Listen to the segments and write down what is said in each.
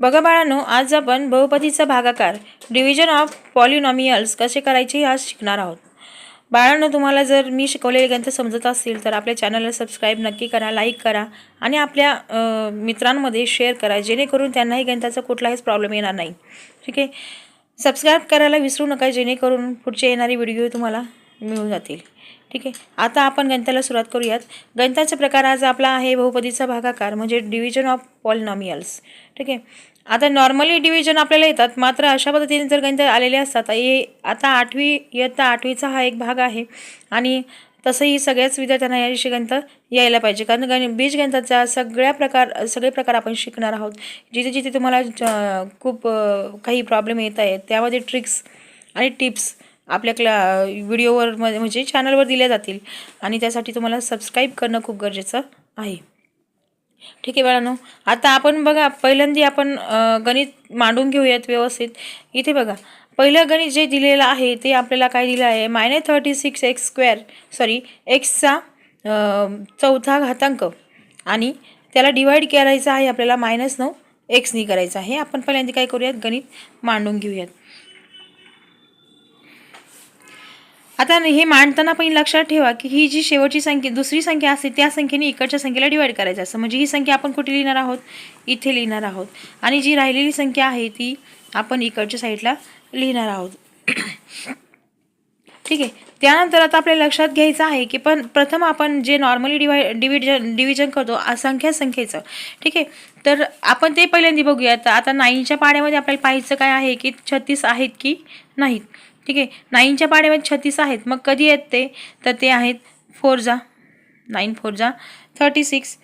बघा बाळांनो आज आपण बहुपदीचा भागाकार डिव्हिजन ऑफ पॉलिनॉमियल्स कसे करायचे आज शिकणार आहोत. बाळांनो तुम्हाला जर मी शिकवलेले ग्रंथ समजत असतील तर आपल्या चॅनलला सबस्क्राईब नक्की करा लाईक करा आणि आपल्या मित्रांमध्ये शेअर करा जेणेकरून त्यांनाही गणिताचा कुठलाहीच प्रॉब्लेम येणार नाही. ठीक आहे? सबस्क्राईब करायला विसरू नका जेणेकरून पुढचे येणारे व्हिडिओ तुम्हाला मिळून जातील. ठीक आहे? आता आपण गणिताला सुरुवात करूयात. गणिताचा प्रकार आज आपला आहे बहुपदीचा भागाकार म्हणजे डिव्हिजन ऑफ पॉलिनॉमियल्स ठीक आहे? आता नॉर्मली डिव्हिजन आपल्याला येतात. मात्र अशा पद्धतीने जर गणित आलेले असतात हे आता आठवी इयत्ता आठवीचा हा एक भाग आहे. आणि तसंही सगळ्याच विद्यार्थ्यांना याविषयी गणित यायला पाहिजे. कारण गण बीजगणिताचा सगळ्या प्रकार सगळे प्रकार आपण शिकणार आहोत. जिथे जिथे तुम्हाला खूप काही प्रॉब्लेम येत आहेत त्यामध्ये ट्रिक्स आणि टिप्स आपल्या क्ला व्हिडिओवर म्हणजे चॅनलवर दिल्या जातील. आणि त्यासाठी तुम्हाला सबस्क्राईब करणं खूप गरजेचं आहे. ठीक आहे बाळांनो. आता आपण बघा पहिल्यांदा आपण गणित मांडून घेऊयात व्यवस्थित. इथे बघा पहिलं गणित जे दिलेलं आहे ते आपल्याला काय दिलं आहे? Minus thirty six x square sorry एक्सचा चौथा घातांक. आणि त्याला डिवाईड करायचं आहे आपल्याला मायनस नऊ एक्सनी करायचं आहे. आपण पहिल्यांदा काय करूयात? गणित मांडून घेऊयात. आता हे मांडताना पण लक्षात ठेवा की ही जी शेवटची संख्या दुसरी संख्या असते त्या संख्येने इकडच्या संख्येला डिवाईड करायचं असतं. म्हणजे ही संख्या आपण कुठे लिहिणार आहोत? इथे लिहिणार आहोत. आणि जी राहिलेली संख्या आहे ती आपण इकडच्या साईडला लिहिणार आहोत. ठीक आहे. त्यानंतर आता आपल्याला लक्षात घ्यायचं आहे की पण प्रथम आपण जे नॉर्मली डिवाय डिव्हिजन डिव्हिजन करतो असंख्या संख्येचं. ठीक आहे? तर आपण ते पहिल्यांदा बघूया आता नाईनच्या पाड्यामध्ये आपल्याला पाहायचं काय आहे की छत्तीस आहेत की नाहीत? ठीक आहे? नाईनच्या पाड्यामध्ये छत्तीस आहेत. मग कधी आहेत ते? तर ते आहेत फोर जा. नाईन फोर जा. थर्टी सिक्स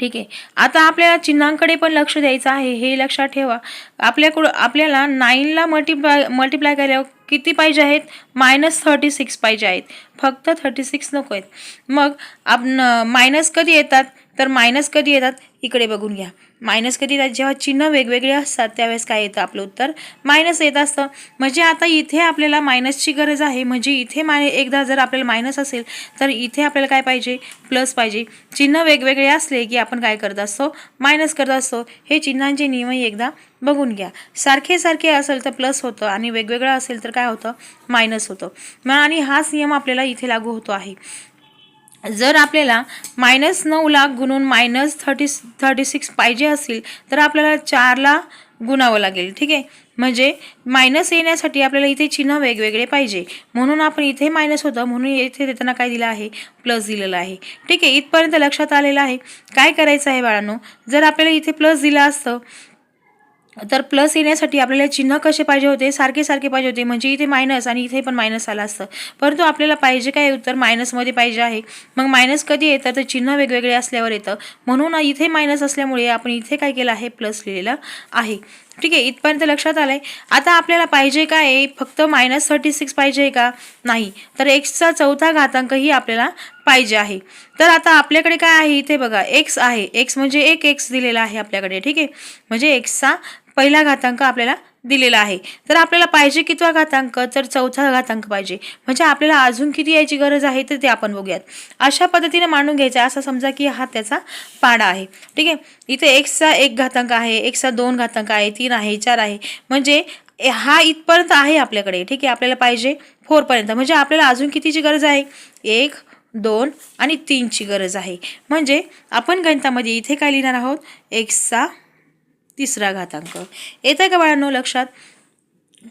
ठीक आहे. आता आपल्याला चिन्हांकडे पण लक्ष द्यायचं आहे. हे लक्षात ठेवा. आपल्याकडं आपल्याला नाईनला मल्टिप्लाय मल्टिप्लाय केल्यावर किती पाहिजे आहेत? मायनस थर्टी सिक्स पाहिजे आहेत. फक्त थर्टी सिक्स नको आहेत. मग आप मायनस कधी येतात? तर मायनस कधी येतात? इकडे बघून घ्या. मायनस कधी येतात? जेव्हा चिन्ह वेगवेगळे असतात त्यावेळेस काय येतं आपलं उत्तर? मायनस येत असतं. म्हणजे आता इथे आपल्याला मायनसची गरज आहे. म्हणजे इथे माय एकदा जर आपल्याला मायनस असेल तर इथे आपल्याला काय पाहिजे? प्लस पाहिजे. चिन्ह वेगवेगळे असले की आपण काय करत असतो? मायनस करत असतो. हे चिन्हांचे नियमही एकदा बघून घ्या. सारखे सारखे असेल तर प्लस होतं आणि वेगवेगळं असेल तर काय होतं? मायनस होतं. मग आणि हाच नियम आपल्याला इथे लागू होतो आहे. जर आपल्याला मायनस नऊ लाख गुणून मायनस थर्टी थर्टी सिक्स पाहिजे असेल तर आपल्याला चारला गुणावं लागेल ठीक आहे? म्हणजे मायनस येण्यासाठी आपल्याला इथे चिन्ह वेगवेगळे पाहिजे. म्हणून आपण इथे मायनस होतं म्हणून इथे देताना काय दिलं आहे? प्लस दिलेलं आहे. ठीक आहे इथपर्यंत लक्षात आलेलं आहे. काय करायचं आहे बाळांनो? जर आपल्याला इथे प्लस दिलं असतं तर प्लस येण्यासाठी आपल्याला चिन्ह कसे पाहिजे होते? सारखे सारखे पाहिजे होते. म्हणजे इथे मायनस आणि इथे पण मायनस आलं असतं. परंतु आपल्याला पाहिजे काय उत्तर? मायनसमध्ये पाहिजे आहे. मग मायनस कधी येतं? तर चिन्ह वेगवेगळे असल्यावर येतं. म्हणून इथे मायनस असल्यामुळे आपण इथे काय केलं आहे? प्लस लिहिलेलं आहे. ठीक आहे. इथपर्यंत लक्षात आलं आहे आता आपल्याला पाहिजे काय? फक्त मायनस थर्टी सिक्स पाहिजे का? नाही. तर एक्सचा चौथा घातांकही आपल्याला पाहिजे आहे. तर आता आपल्याकडे काय आहे? इथे बघा. एक्स आहे. एक्स म्हणजे एक एक्स दिलेला आहे आपल्याकडे. ठीक आहे. म्हणजे एक्सचा पहिला घातांक आपल्याला दिलेला आहे. तर आपल्याला पाहिजे कितवा घातांक तर चौथा घातांक पाहिजे. म्हणजे आपल्याला अजून किती यायची गरज आहे तर ते आपण बघूयात. अशा पद्धतीने मांडून घ्यायचं असं समजा की हा त्याचा पाडा आहे. ठीक आहे? इथे एक्सचा एक घातांक आहे एक्सचा दोन घातांक आहे तीन आहे चार आहे. म्हणजे हा इथपर्यंत आहे आपल्याकडे. ठीक आहे? आपल्याला पाहिजे फोरपर्यंत म्हणजे आपल्याला अजून कितीची गरज आहे? एक दोन आणि तीनची गरज आहे. म्हणजे आपण गणितामध्ये इथे काय लिहिणार आहोत? एक्सचा तिसरा घातांक. येत आहे का बाळांनो लक्षात?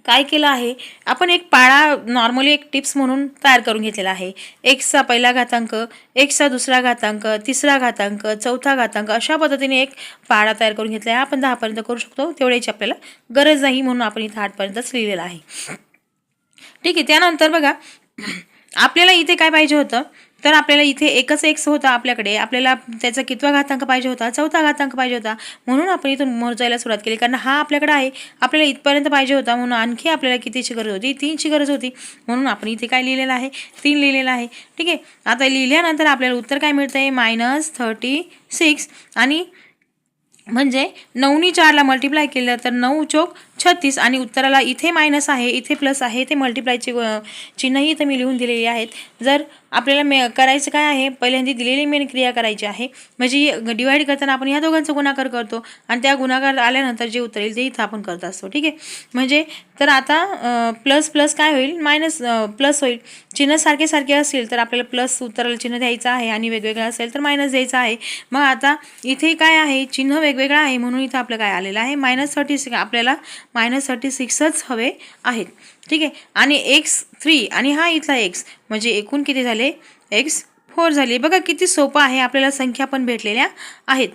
काय केलं आहे? आपण एक पाळा नॉर्मली एक टिप्स म्हणून तयार करून घेतलेला आहे. एक्सचा पहिला घातांक एक्सचा दुसरा घातांक तिसरा घातांक चौथा घातांक अशा पद्धतीने एक पाळा तयार करून घेतला आहे. आपण दहापर्यंत करू शकतो. तेवढ्याची आपल्याला गरज नाही म्हणून आपण इथं आठपर्यंतच लिहिलेलं आहे. ठीक आहे त्यानंतर बघा आपल्याला इथे काय पाहिजे होतं? तर आपल्याला इथे एकच एक्स होता आपल्याकडे. आपल्याला त्याचा कितवा घातांक पाहिजे होता? चौथा घातांक पाहिजे होता. म्हणून आपण इथून मोजायला सुरुवात केली. कारण हा आपल्याकडे आहे. आपल्याला इथपर्यंत पाहिजे होता. म्हणून आणखी आपल्याला कितीची गरज होती? तीनची गरज होती. म्हणून आपण इथे काय लिहिलेलं आहे? तीन लिहिलेलं आहे. ठीक आहे? आता लिहिल्यानंतर आपल्याला उत्तर काय मिळतं आहे मायनस थर्टी सिक्स आणि म्हणजे नऊनी चारला मल्टिप्लाय केलं तर नऊ चोक छत्तीस. आणि उत्तराला इथे मायनस आहे इथे प्लस आहे ते मल्टिप्लायचे चिन्हही इथं मी लिहून दिलेली आहेत. जर आपल्याला मे करायचं काय आहे? पहिल्यांदा दिलेली मेन क्रिया करायची आहे. म्हणजे डिवाईड करताना आपण या दोघांचा गुणाकार करतो आणि त्या गुणाकार आल्यानंतर जे उत्तर येईल ते इथं आपण करत असतो. ठीक आहे? म्हणजे तर आता प्लस प्लस काय होईल? मायनस प्लस होईल. चिन्ह सारखे सारखे असतील तर आपल्याला प्लस उत्तराला चिन्ह द्यायचं आहे आणि वेगवेगळं असेल तर मायनस द्यायचं आहे. मग आता इथे काय आहे? चिन्ह वेगवेगळं आहे म्हणून इथं आपलं काय आलेलं आहे? मायनस थर्टी सिक्स आपल्याला मायनस थर्टी सिक्सच हवे आहेत. ठीक आहे? आणि एक्स थ्री आणि हा इथला एक्स म्हणजे एकूण किती झाले? एक्स फोर झाले. बघा किती सोपं आहे आपल्याला संख्या पण भेटलेल्या आहेत.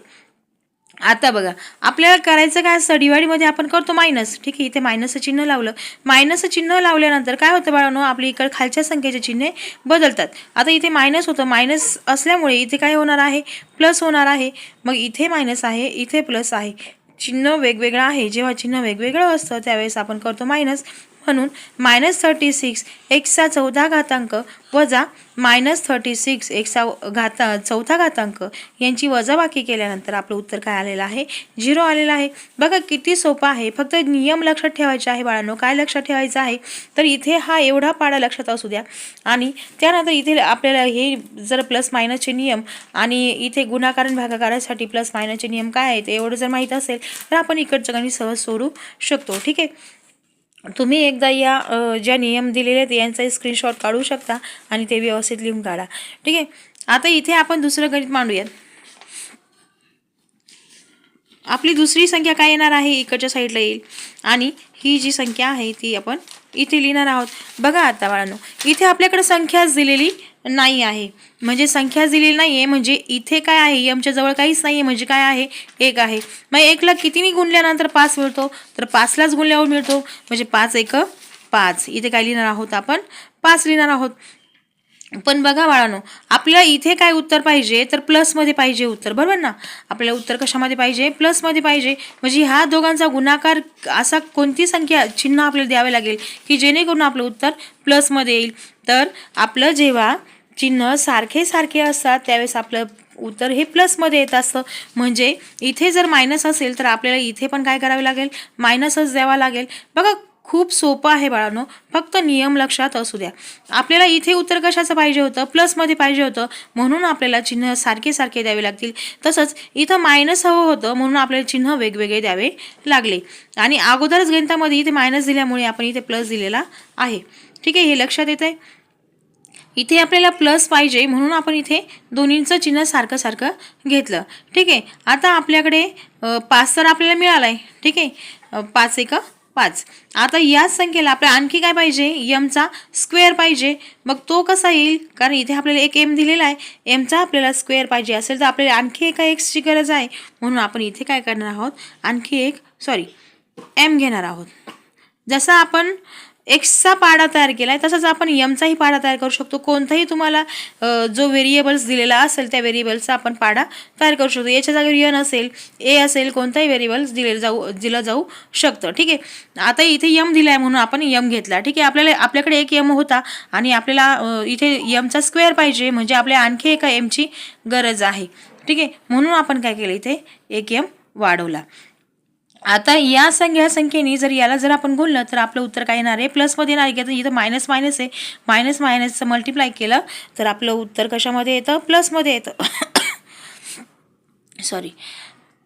आता बघा आपल्याला करायचं काय? असतं डिवाईडमध्ये आपण करतो मायनस ठीक आहे इथे मायनसचं चिन्ह लावलं. मायनसचं चिन्ह लावल्यानंतर काय होतं बाळांनो? आपली इकडे खालच्या संख्येचे चिन्हे बदलतात. आता इथे मायनस होतं. मायनस असल्यामुळे इथे काय होणार आहे? प्लस होणार आहे. मग इथे मायनस आहे इथे प्लस आहे. चिन्ह वेगवेगळं आहे. जेव्हा चिन्ह वेगवेगळं असतं त्यावेळेस आपण करतो मायनस म्हणून मायनस थर्टी सिक्स एक्सचा चौदा घातांक वजा मायनस थर्टी सिक्स एक्सचा घाता चौथा घातांक यांची वजाबाकी केल्यानंतर आपलं उत्तर काय आलेलं आहे? झिरो आलेलं आहे. बघा किती सोपं आहे. फक्त नियम लक्षात ठेवायचे आहे बाळांनो. काय लक्षात ठेवायचं आहे? तर इथे हा एवढा पाडा लक्षात असू द्या. आणि त्यानंतर इथे आपल्याला हे जर प्लस मायनसचे नियम आणि इथे गुणाकार भागाकारासाठी प्लस मायनसचे नियम काय आहेत? एवढं जर माहीत असेल तर आपण इकडचं गणित सहज सोडू शकतो. ठीक आहे? तुम्ही एकदा या ज्या नियम दिलेले आहेत यांचाही स्क्रीनशॉट काढू शकता आणि ते व्यवस्थित लिहून काढा. ठीक आहे? आता इथे आपण दुसरं गणित मांडूयात. आपली दुसरी संख्या काय येणार आहे? इकडच्या साईडला येईल. आणि ही जी संख्या आहे ती आपण इथे लिहिणार आहोत. बघा आता बाळांनो इथे आपल्याकडे संख्याच दिलेली नाही आहे. म्हणजे संख्याच दिलेली नाही आहे म्हणजे इथे काय आहे? यमच्या जवळ काहीच नाही आहे म्हणजे काय आहे? एक आहे. मग एकला कितीने गुणल्यानंतर पाच मिळतो? तर पाचलाच गुणल्यावर मिळतो. म्हणजे पाच एक पाच. इथे काय लिहिणार आहोत आपण? पाच लिहिणार आहोत. पण बघा बाळानो आपल्याला इथे काय उत्तर पाहिजे तर प्लसमध्ये पाहिजे उत्तर बरोबर ना? आपल्याला उत्तर कशामध्ये पाहिजे? प्लसमध्ये पाहिजे. म्हणजे ह्या दोघांचा गुणाकार असा कोणती संख्या चिन्ह आपल्याला द्यावे लागेल की जेणेकरून आपलं उत्तर प्लसमध्ये येईल? तर आपलं जेव्हा चिन्ह सारखे सारखे असतात त्यावेळेस आपलं उत्तर हे प्लसमध्ये येत असतं. म्हणजे इथे जर मायनस असेल तर आपल्याला इथे पण काय करावे लागेल? मायनसच द्यावा लागेल. बघा खूप सोपं आहे बाळांनो. फक्त नियम लक्षात असू द्या. आपल्याला इथे उत्तर कशाचं पाहिजे होतं? प्लसमध्ये पाहिजे होतं. म्हणून आपल्याला चिन्ह सारखे सारखे द्यावे लागतील. तसंच इथं मायनस हवं होतं म्हणून आपल्याला चिन्ह वेगवेगळे द्यावे लागले. आणि अगोदरच गणितामध्ये इथे मायनस दिल्यामुळे आपण इथे प्लस दिलेला आहे. ठीक आहे हे लक्षात येतं आहे इथे आपल्याला प्लस पाहिजे म्हणून आपण इथे दोन्हींचं चिन्ह सारखं सारखं घेतलं. ठीक आहे आता आपल्याकडे पाच तर आपल्याला मिळाला आहे ठीक आहे पाच एक पाच. आता याच संख्येला आपल्याला आणखी काय पाहिजे? यमचा स्क्वेअर पाहिजे. मग तो कसा येईल? कारण इथे आपल्याला एक एम दिलेला आहे. एमचा आपल्याला स्क्वेअर पाहिजे असेल तर आपल्याला आणखी एका एक्सची गरज आहे. म्हणून आपण इथे काय करणार आहोत? आणखी एक सॉरी एम घेणार आहोत. जसा आपण एक्सचा पाडा तयार केला आहे तसंच आपण यमचाही पाडा तयार करू शकतो. कोणताही तुम्हाला जो व्हेरिएबल्स दिलेला असेल त्या व्हेरिएबल्सचा आपण पाडा तयार करू शकतो. याच्या जागेवर यन असेल ए असेल कोणताही व्हेरिएबल्स दिले जाऊ दिलं जाऊ शकतं. ठीक आहे? आता इथे यम दिला आहे म्हणून आपण यम घेतला. ठीक आहे? आपल्याला आपल्याकडे एक यम होता आणि आपल्याला इथे यमचा स्क्वेअर पाहिजे म्हणजे आपल्या आणखी एका एमची गरज आहे. ठीक आहे? म्हणून आपण काय केलं इथे? एक यम वाढवला. आता या संख्या संख्येने जर याला जर आपण गुणलं तर आपलं उत्तर काय येणार आहे? प्लसमध्ये येणार आहे. की इथं मायनस मायनस आहे. मायनस मायनसचं मल्टिप्लाय केलं तर आपलं उत्तर कशामध्ये येतं? प्लसमध्ये येतं. सॉरी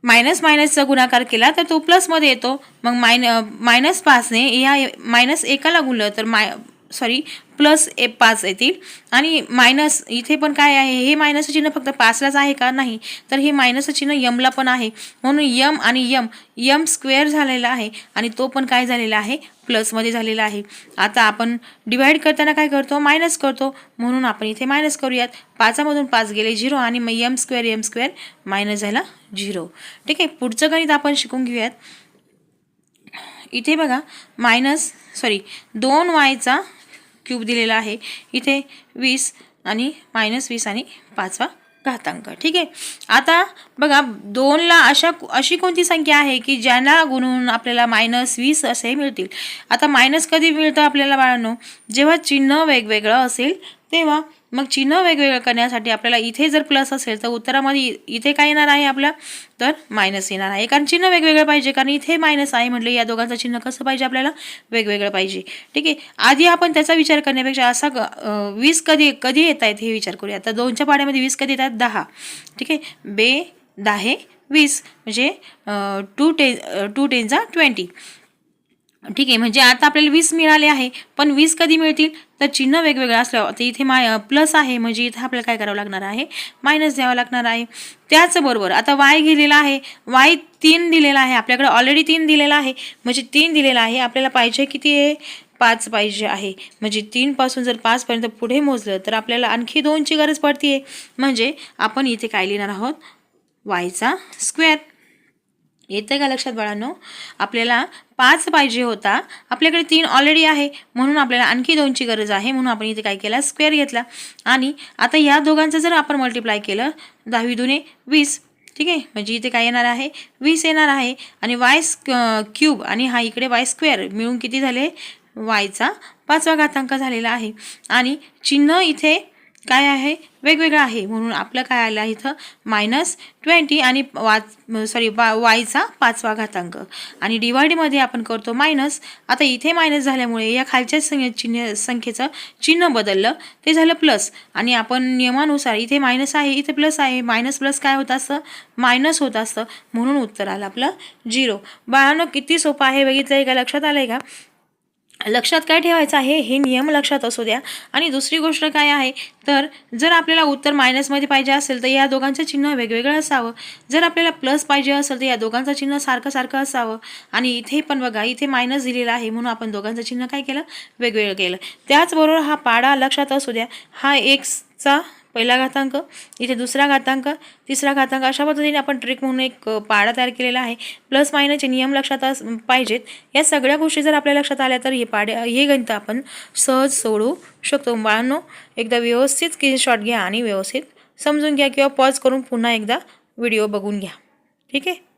मायनस मायनसचा गुणाकार केला तर तो प्लसमध्ये येतो. मग मायन मायनस पाचने या मायनस एकाला गुणलं तर माय सॉरी प्लस ए पाच येतील. आणि मायनस इथे पण काय आहे हे मायनसचं चिन्ह फक्त पाचलाच आहे का? नाही. तर हे मायनसचं चिन्ह यमला पण आहे. म्हणून यम आणि यम यम स्क्वेअर झालेला आहे आणि तो पण काय झालेला आहे? प्लसमध्ये झालेला आहे. आता आपण डिवाईड करताना काय करतो? मायनस करतो. म्हणून आपण इथे मायनस करूयात. पाचामधून पाच गेले झिरो आणि मग M square M square minus झाला झिरो ठीक आहे? पुढचं गणित आपण शिकून घेऊयात. इथे बघा मायनस सॉरी दोन वायचा क्यूब दिलेला आहे. इथे वीस आणि मायनस वीस आणि पाचवा घातांक. ठीक आहे? आता बघा दोनला अशा अशी कोणती संख्या आहे की ज्यांना गुणून आपल्याला मायनस वीस असे मिळतील? आता मायनस कधी मिळतं आपल्याला बाळांनो? जेव्हा चिन्ह वेगवेगळं असेल तेव्हा मग चिन्ह वेगवेगळं करण्यासाठी आपल्याला इथे जर प्लस असेल तर उत्तरामध्ये इथे काय येणार आहे आपलं तर मायनस येणार आहे. कारण चिन्ह वेगवेगळं पाहिजे. कारण इथे मायनस आहे म्हटलं या दोघांचं चिन्ह कसं पाहिजे आपल्याला? वेगवेगळं पाहिजे. ठीक आहे? आधी आपण त्याचा विचार करण्यापेक्षा असा ग- वीस कधी कधी येत आहेत हे विचार करूया. आता दोनच्या पाड्यामध्ये वीस कधी येतात दहा. ठीक आहे? बे दहा वीस. म्हणजे टू टेन टू टेनचा ट्वेंटी ठीक आहे म्हणजे आता आपल्याला वीस मिळाले आहे पण वीस कधी मिळतील? तर चिन्ह वेगवेगळं असल्यावर तर इथे माय प्लस आहे म्हणजे इथे आपल्याला काय करावं लागणार आहे? मायनस द्यावं लागणार आहे. त्याचबरोबर आता वाय गेलेला आहे वाय तीन दिलेला आहे आपल्याकडे ऑलरेडी तीन दिलेला आहे म्हणजे तीन दिलेला आहे आपल्याला पाहिजे किती आहे? पाच पाहिजे आहे. म्हणजे तीनपासून जर पाचपर्यंत पुढे मोजलं तर आपल्याला आणखी दोनची गरज पडते म्हणजे आपण इथे काय लिहिणार आहोत? वायचा स्क्वेअर येतं का लक्षात बाळांनो? आपल्याला पाच पाहिजे होता. आपल्याकडे तीन ऑलरेडी आहे. म्हणून आपल्याला आणखी दोनची गरज आहे. म्हणून आपण इथे काय केला? स्क्वेअर घेतला. आणि आता या दोघांचं जर आपण मल्टिप्लाय केलं दहावी दुने वीस ठीक आहे? म्हणजे इथे काय येणार आहे? वीस येणार आहे. आणि वाय क्यूब आणि हा इकडे वाय स्क्वेअर मिळून किती झाले? वायचा पाचवा घातांक झालेला आहे. आणि चिन्ह इथे काय आहे? वेगवेगळं आहे. म्हणून आपलं काय आलं इथं? मायनस ट्वेंटी आणि वाच सॉरी वा वायचा पाचवा घातांक. आणि डिवाइडमध्ये आपण करतो मायनस आता इथे मायनस झाल्यामुळे या खालच्या संख्ये चिन्ह संख्येचं चिन्ह बदललं. ते झालं प्लस आणि आपण नियमानुसार इथे मायनस आहे इथे प्लस आहे. मायनस प्लस काय होत असतं? मायनस होत असतं. म्हणून उत्तर आलं आपलं झिरो बाळांनो किती सोपं आहे बघितलं आहे का? लक्षात आलं आहे का? लक्षात काय ठेवायचं आहे? हे नियम लक्षात असू द्या. आणि दुसरी गोष्ट काय आहे? तर जर आपल्याला उत्तर मायनसमध्ये पाहिजे असेल तर या दोघांचं चिन्ह वेगवेगळं असावं. जर आपल्याला प्लस पाहिजे असेल तर या दोघांचं चिन्ह सारखं सारखं असावं. आणि इथे पण बघा इथे मायनस दिलेलं आहे म्हणून आपण दोघांचं चिन्ह काय केलं? वेगवेगळं केलं. त्याचबरोबर हा पाडा लक्षात असू द्या. हा एक्सचा पहिला घातांक इथे दुसरा घातांक तिसरा घातांक अशा पद्धतीने आपण ट्रिक म्हणून एक पाडा तयार केलेला आहे. प्लस मायनसचे नियम लक्षात अस पाहिजेत. या सगळ्या गोष्टी जर आपल्या लक्षात आल्या तर हे पाडे हे गणित आपण सहज सोडवू शकतो. बाळांनो एकदा व्यवस्थित स्क्रीनशॉट घ्या आणि व्यवस्थित समजून घ्या किंवा पॉज करून पुन्हा एकदा व्हिडिओ बघून घ्या. ठीक आहे?